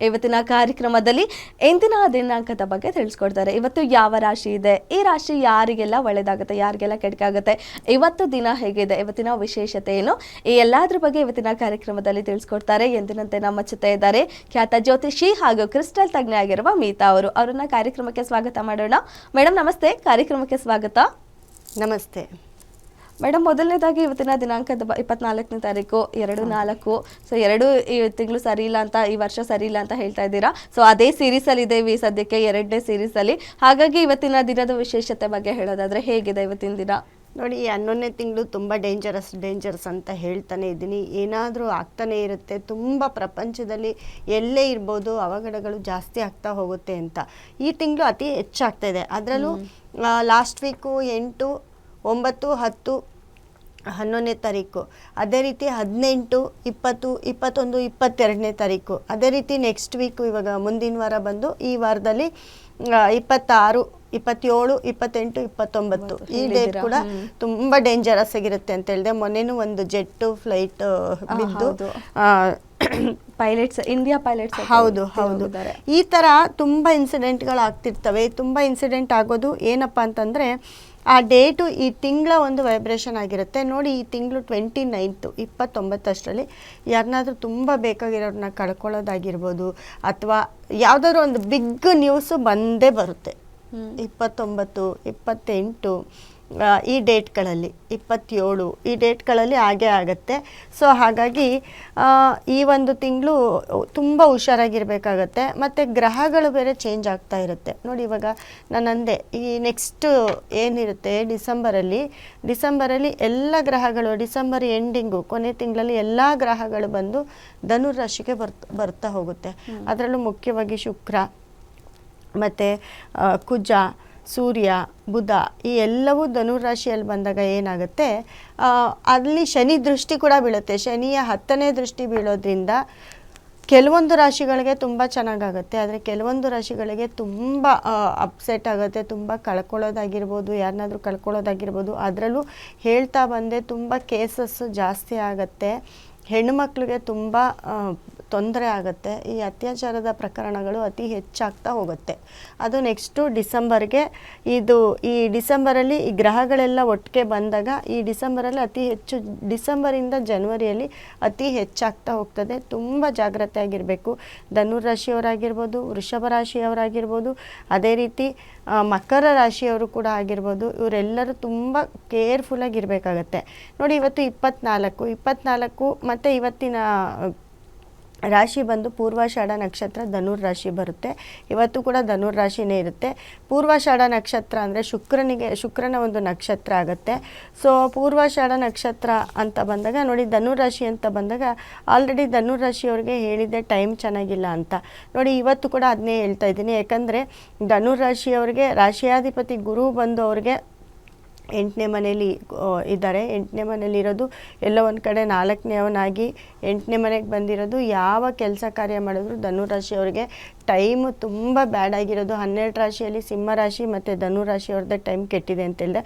ಇವತ್ತಿನ ಕಾರ್ಯಕ್ರಮದಲ್ಲಿ ಇಂದಿನ ದಿನಾಂಕದ ಬಗ್ಗೆ ತಿಳಿಸ್ಕೊಡ್ತಾರೆ. ಇವತ್ತು ಯಾವ ರಾಶಿ ಇದೆ? ಈ ರಾಶಿ ಯಾರಿಗೆಲ್ಲ ಒಳ್ಳೇದಾಗುತ್ತೆ, ಯಾರಿಗೆಲ್ಲ ಕೆಡಕಾಗುತ್ತೆ ಇವತ್ತು ದಿನ ಹೇಗಿದೆ? ಇವತ್ತಿನ ವಿಶೇಷತೆ ಏನು? ಈ ಎಲ್ಲಾದ್ರ ಬಗ್ಗೆ ಇವತ್ತಿನ ಕಾರ್ಯಕ್ರಮದಲ್ಲಿ ತಿಳಿಸ್ಕೊಡ್ತಾರೆ. ಎಂದಿನಂತೆ ನಮ್ಮ ಜೊತೆ ಇದ್ದಾರೆ. ಖ್ಯಾತ ಜ್ಯೋತಿಷಿ ಹಾಗೂ ಕ್ರಿಸ್ಟಲ್ ತಜ್ಞೆ ಆಗಿರುವ ಮೀತಾ ಅವರು. ಅವರನ್ನ ಕಾರ್ಯಕ್ರಮಕ್ಕೆ ಸ್ವಾಗತ ಮಾಡೋಣ. ಮೇಡಮ್ ನಮಸ್ತೆ. ಕಾರ್ಯಕ್ರಮಕ್ಕೆ ಸ್ವಾಗತ. ನಮಸ್ತೆ. ಮೇಡಮ್ ಮೊದಲನೇದಾಗಿ ಇವತ್ತಿನ ದಿನಾಂಕದ ಇಪ್ಪತ್ನಾಲ್ಕನೇ ತಾರೀಕು ಎರಡು ನಾಲ್ಕು. ಸೊ ಎರಡು ಈ ತಿಂಗಳು ಸರಿ ಇಲ್ಲ ಅಂತ ಈ ವರ್ಷ ಸರಿ ಇಲ್ಲ ಅಂತ ಹೇಳ್ತಾ ಇದ್ದೀರಾ? ಸೊ ಅದೇ ಸೀರೀಸ್ ಅಲ್ಲಿ ಇದೆ ಸದ್ಯಕ್ಕೆ ಎರಡನೇ ಸೀರೀಸ್ ಅಲ್ಲಿ ಹಾಗಾಗಿ ಇವತ್ತಿನ ದಿನದ ವಿಶೇಷತೆ ಬಗ್ಗೆ ಹೇಳೋದಾದ್ರೆ ಹೇಗಿದೆ ಇವತ್ತಿನ ದಿನ? ನೋಡಿ ಈ ಹನ್ನೊಂದನೇ ತಿಂಗಳು ತುಂಬ ಡೇಂಜರಸ್ ಡೇಂಜರಸ್ ಅಂತ ಹೇಳ್ತಾನೆ ಇದ್ದೀನಿ. ಏನಾದರೂ ಆಗ್ತಾನೆ ಇರುತ್ತೆ. ತುಂಬ ಪ್ರಪಂಚದಲ್ಲಿ ಎಲ್ಲೇ ಇರ್ಬೋದು ಅವಘಡಗಳು ಜಾಸ್ತಿ ಆಗ್ತಾ ಹೋಗುತ್ತೆ ಅಂತ. ಈ ತಿಂಗಳು ಅತಿ ಹೆಚ್ಚಾಗ್ತಾ ಇದೆ. ಅದರಲ್ಲೂ ಲಾಸ್ಟ್ ವೀಕು ಎಂಟು ಒಂಬತ್ತು ಹತ್ತು ಹನ್ನೊಂದನೇ ತಾರೀಕು. ಅದೇ ರೀತಿ ಹದಿನೆಂಟು ಇಪ್ಪತ್ತು ಇಪ್ಪತ್ತೊಂದು ಇಪ್ಪತ್ತೆರಡನೇ ತಾರೀಕು. ಅದೇ ರೀತಿ ನೆಕ್ಸ್ಟ್ ವೀಕು ಇವಾಗ ಮುಂದಿನ ವಾರ ಬಂದು ಈ ವಾರದಲ್ಲಿ ಇಪ್ಪತ್ತಾರು ಇಪ್ಪತ್ತೇಳು ಇಪ್ಪತ್ತೆಂಟು ಇಪ್ಪತ್ತೊಂಬತ್ತು. ಈ ಡೇಟ್ ಕೂಡ ತುಂಬಾ ಡೇಂಜರಸ್ ಆಗಿರುತ್ತೆ ಅಂತ ಹೇಳಿದೆ. ಮೊನ್ನೆನೂ ಒಂದು ಜೆಟ್ ಫ್ಲೈಟ್ ಬಿದ್ದು ಪೈಲಟ್ಸ್ ಇಂಡಿಯಾ ಪೈಲಟ್ಸ್ ಹೌದು ಹೌದು. ಈ ತರ ತುಂಬಾ ಇನ್ಸಿಡೆಂಟ್ಗಳು ಆಗ್ತಿರ್ತವೆ ತುಂಬಾ ಇನ್ಸಿಡೆಂಟ್ ಆಗೋದು ಏನಪ್ಪಾ ಅಂತಂದ್ರೆ ಆ ಡೇಟು ಈ ತಿಂಗಳ ಒಂದು ವೈಬ್ರೇಷನ್ ಆಗಿರುತ್ತೆ. ನೋಡಿ ಈ ತಿಂಗಳು ಟ್ವೆಂಟಿ ನೈನ್ತು ಇಪ್ಪತ್ತೊಂಬತ್ತಷ್ಟರಲ್ಲಿ ಯಾರನ್ನಾದ್ರೂ ತುಂಬ ಬೇಕಾಗಿರೋರನ್ನ ಕಳ್ಕೊಳ್ಳೋದಾಗಿರ್ಬೋದು ಅಥವಾ ಯಾವುದಾದ್ರು ಒಂದು ಬಿಗ್ ನ್ಯೂಸು ಬಂದೇ ಬರುತ್ತೆ. ಇಪ್ಪತ್ತೊಂಬತ್ತು ಇಪ್ಪತ್ತೆಂಟು ಈ ಡೇಟ್ಗಳಲ್ಲಿ ಇಪ್ಪತ್ತೇಳು ಈ ಡೇಟ್ಗಳಲ್ಲಿ ಹಾಗೆ ಆಗುತ್ತೆ. ಸೊ ಹಾಗಾಗಿ ಈ ಒಂದು ತಿಂಗಳು ತುಂಬ ಹುಷಾರಾಗಿರ್ಬೇಕಾಗತ್ತೆ. ಮತ್ತು ಗ್ರಹಗಳು ಬೇರೆ ಚೇಂಜ್ ಆಗ್ತಾ ಇರುತ್ತೆ. ನೋಡಿ ಇವಾಗ ನಾನು ಅಂದೆ ಈ ನೆಕ್ಸ್ಟು ಏನಿರುತ್ತೆ ಡಿಸೆಂಬರಲ್ಲಿ ಡಿಸೆಂಬರಲ್ಲಿ ಎಲ್ಲ ಗ್ರಹಗಳು ಡಿಸೆಂಬರ್ ಎಂಡಿಂಗು ಕೊನೆ ತಿಂಗಳಲ್ಲಿ ಎಲ್ಲ ಗ್ರಹಗಳು ಬಂದು ಧನುರ್ ರಾಶಿಗೆ ಬರ್ತಾ ಬರ್ತಾ ಹೋಗುತ್ತೆ. ಅದರಲ್ಲೂ ಮುಖ್ಯವಾಗಿ ಶುಕ್ರ ಮತ್ತು ಕುಜ ಸೂರ್ಯ, ಬುಧ ಈ ಎಲ್ಲವೂ ಧನುರಾಶಿಯಲ್ಲಿ ಬಂದಾಗ ಏನಾಗುತ್ತೆ? ಅಲ್ಲಿ ಶನಿ ದೃಷ್ಟಿ ಕೂಡ ಬೀಳುತ್ತೆ. ಶನಿಯ ಹತ್ತನೇ ದೃಷ್ಟಿ ಬೀಳೋದ್ರಿಂದ ಕೆಲವೊಂದು ರಾಶಿಗಳಿಗೆ ತುಂಬ ಚೆನ್ನಾಗಾಗುತ್ತೆ. ಆದರೆ ಕೆಲವೊಂದು ರಾಶಿಗಳಿಗೆ ತುಂಬ ಅಪ್ಸೆಟ್ ಆಗುತ್ತೆ. ತುಂಬ ಕಳ್ಕೊಳ್ಳೋದಾಗಿರ್ಬೋದು, ಯಾರನ್ನಾದರೂ ಕಳ್ಕೊಳ್ಳೋದಾಗಿರ್ಬೋದು. ಅದರಲ್ಲೂ ಹೇಳ್ತಾ ಬಂದೆ ತುಂಬ ಕೇಸಸ್ ಜಾಸ್ತಿ ಆಗುತ್ತೆ. ಹೆಣ್ಣುಮಕ್ಳಿಗೆ ತುಂಬ ತೊಂದರೆ ಆಗುತ್ತೆ. ಈ ಅತ್ಯಾಚಾರದ ಪ್ರಕರಣಗಳು ಅತಿ ಹೆಚ್ಚಾಗ್ತಾ ಹೋಗುತ್ತೆ. ಅದು ನೆಕ್ಸ್ಟು ಡಿಸೆಂಬರ್ಗೆ ಇದು, ಈ ಡಿಸೆಂಬರಲ್ಲಿ ಈ ಗ್ರಹಗಳೆಲ್ಲ ಒಟ್ಟಿಗೆ ಬಂದಾಗ ಈ ಡಿಸೆಂಬರಲ್ಲಿ ಅತಿ ಹೆಚ್ಚು, ಡಿಸೆಂಬರಿಂದ ಜನವರಿಯಲ್ಲಿ ಅತಿ ಹೆಚ್ಚಾಗ್ತಾ ಹೋಗ್ತದೆ. ತುಂಬ ಜಾಗ್ರತೆ ಆಗಿರಬೇಕು ಧನುರ್ ರಾಶಿಯವರಾಗಿರ್ಬೋದು ವೃಷಭ ರಾಶಿಯವರಾಗಿರ್ಬೋದು ಅದೇ ರೀತಿ ಮಕರ ರಾಶಿಯವರು ಕೂಡ ಆಗಿರ್ಬೋದು ಇವರೆಲ್ಲರೂ ತುಂಬ ಕೇರ್ಫುಲ್ಲಾಗಿರಬೇಕಾಗತ್ತೆ ನೋಡಿ ಇವತ್ತು ಇಪ್ಪತ್ನಾಲ್ಕು ಇಪ್ಪತ್ನಾಲ್ಕು ಮತ್ತು ಇವತ್ತಿನ ರಾಶಿ ಬಂದು ಪೂರ್ವಾಷಾಢ ನಕ್ಷತ್ರ ಧನುರ್ ರಾಶಿ ಬರುತ್ತೆ. ಇವತ್ತು ಕೂಡ ಧನುರ್ ರಾಶಿನೇ ಇರುತ್ತೆ. ಪೂರ್ವಾಷಾಢ ನಕ್ಷತ್ರ ಅಂದರೆ ಶುಕ್ರನಿಗೆ, ಶುಕ್ರನ ಒಂದು ನಕ್ಷತ್ರ ಆಗುತ್ತೆ. ಸೊ ಪೂರ್ವಾಷಾಢ ನಕ್ಷತ್ರ ಅಂತ ಬಂದಾಗ, ನೋಡಿ ಧನುರ್ ರಾಶಿ ಅಂತ ಬಂದಾಗ ಆಲ್ರೆಡಿ ಧನುರ್ ರಾಶಿಯವ್ರಿಗೆ ಹೇಳಿದ್ದೆ ಟೈಮ್ ಚೆನ್ನಾಗಿಲ್ಲ ಅಂತ. ನೋಡಿ ಇವತ್ತು ಕೂಡ ಅದನ್ನೇ ಹೇಳ್ತಾ ಇದ್ದೀನಿ. ಯಾಕಂದರೆ ಧನುರ್ ರಾಶಿಯವ್ರಿಗೆ, ರಾಶಿಯಾಧಿಪತಿ ಗುರು ಬಂದು ಅವ್ರಿಗೆ ಎಂಟನೇ ಮನೇಲಿ ಇದ್ದಾರೆ. ಎಂಟನೇ ಮನೇಲಿರೋದು ಎಲ್ಲೋ ಒಂದು ಕಡೆ ನಾಲ್ಕನೇವನಾಗಿ ಎಂಟನೇ ಮನೆಗೆ ಬಂದಿರೋದು. ಯಾವ ಕೆಲಸ ಕಾರ್ಯ ಮಾಡಿದ್ರು ಧನುರಾಶಿಯವ್ರಿಗೆ ಟೈಮು ತುಂಬ ಬ್ಯಾಡ್ ಆಗಿರೋದು. ಹನ್ನೆರಡು ರಾಶಿಯಲ್ಲಿ ಸಿಂಹ ರಾಶಿ ಮತ್ತು ಧನು ರಾಶಿಯವ್ರದ್ದೇ ಟೈಮ್ ಕೆಟ್ಟಿದೆ ಅಂತ ಹೇಳಿದೆ.